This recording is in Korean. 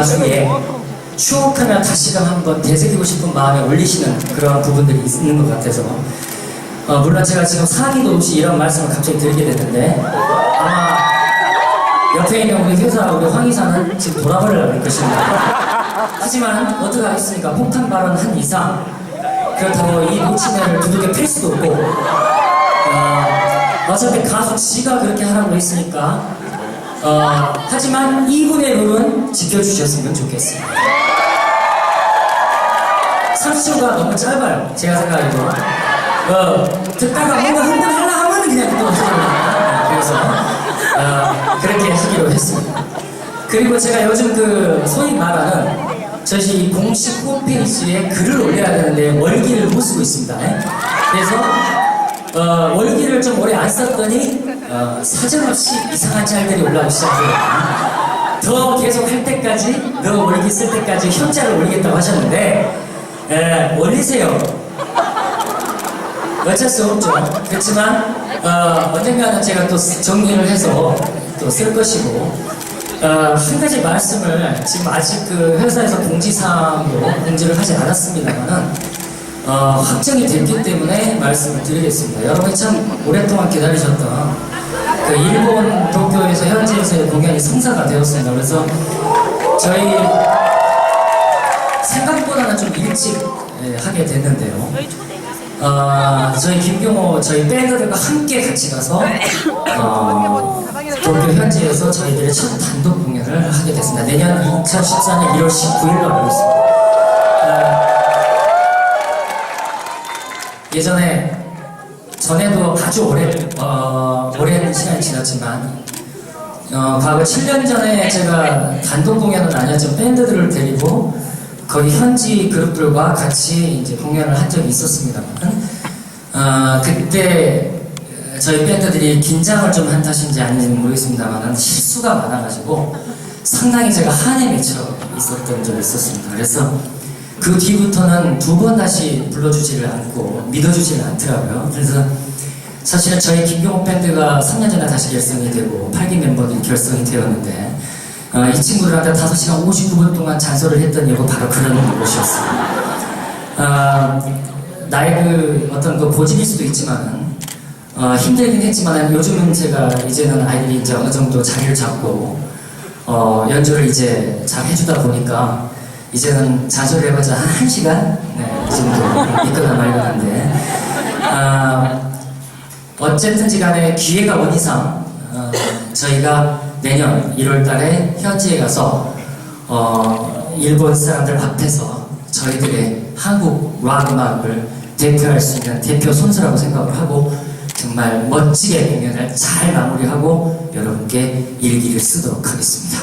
가수의 추억하나 다시금 한번 되새기고 싶은 마음에 올리시는 그런 부분들이 있는 것 같아서 어, 물론 제가 지금 상의도 없이 이런 말씀을 갑자기 드리게 됐는데 아마 옆에 있는 우리 회사 우리 황 이사는 지금 돌아버리려고 할 것입니다. 하지만 어떻게 하겠습니까? 폭탄 발언 한 이상 그렇다고 이 놓치매를 두들겨 팰 수도 없고 어, 어차피 가수 지가 그렇게 하라고 했으니까 어, 하지만 이분의 룰은 지켜주셨으면 좋겠습니다. 30초가 너무 짧아요. 제가 생각해도. 어, 듣다가 뭔가 흥분하려 하면 그냥 또 하잖아요. 그래서 어, 그렇게 하기로 했습니다. 그리고 제가 요즘 그 소위 말하는 저희 공식 홈페이지에 글을 올려야 되는데 월기를 못 쓰고 있습니다. 그래서 어, 월기를 좀 오래 안 썼더니 어, 사정없이 이상한 짤들이 올라오기 시작해요. 더 계속 할 때까지 너 월기 쓸 때까지 현자를 올리겠다고 하셨는데 에, 올리세요. 어쩔 수 없죠. 그렇지만 어, 언젠가는 제가 또 정리를 해서 또 쓸 것이고 어, 한 가지 말씀을 지금 아직 그 회사에서 공지사항으로 공지를 하지 않았습니다만은 어, 확정이 됐기 때문에 말씀을 드리겠습니다. 여러분이 참 오랫동안 기다리셨던 그 일본 도쿄에서 현지에서의 공연이 성사가 되었습니다. 그래서 저희 생각보다는 좀 일찍 예, 하게 됐는데요. 어, 저희 김경호 저희 밴드들과 함께 같이 가서 어, 도쿄 현지에서 저희들의 첫 단독 공연을 하게 됐습니다. 내년 2014년 1월 19일로 알고 있습니다. 예전에 전에도 아주 오래 어, 오랜 시간이 지났지만 어, 과거 7년 전에 제가 단독 공연은 아니었지만 밴드들을 데리고 거기 현지 그룹들과 같이 이제 공연을 한 적이 있었습니다만 어, 그때 저희 밴드들이 긴장을 좀 한 탓인지 아닌지는 모르겠습니다만 실수가 많아가지고 상당히 제가 한에 맺혀 있었던 적이 있었습니다. 그래서 그 뒤부터는 두 번 다시 불러주지를 않고 믿어주지를 않더라고요. 그래서 사실은 저희 김경호 밴드가 3년 전에 다시 결성이 되고 8기 멤버들이 결성이 되었는데 어, 이 친구들한테 5시간 59분 동안 잔소리를 했던 이유가 바로 그런 것이었습니다. 어, 나의 그 어떤 그 고집일 수도 있지만 어, 힘들긴 했지만 요즘은 제가 이제는 아이들이 이제 어느 정도 자리를 잡고 어, 연주를 이제 잘 해주다 보니까 이제는 잔소리 해봤자 한 1시간? 네, 이 정도 있거나 말거나인데 아, 어쨌든지 간에 기회가 온 이상 어, 저희가 내년 1월 달에 현지에 가서 어, 일본 사람들 앞에서 저희들의 한국 락 음악을 대표할 수 있는 대표 선수라고 생각을 하고 정말 멋지게 공연을 잘 마무리하고 여러분께 일기를 쓰도록 하겠습니다.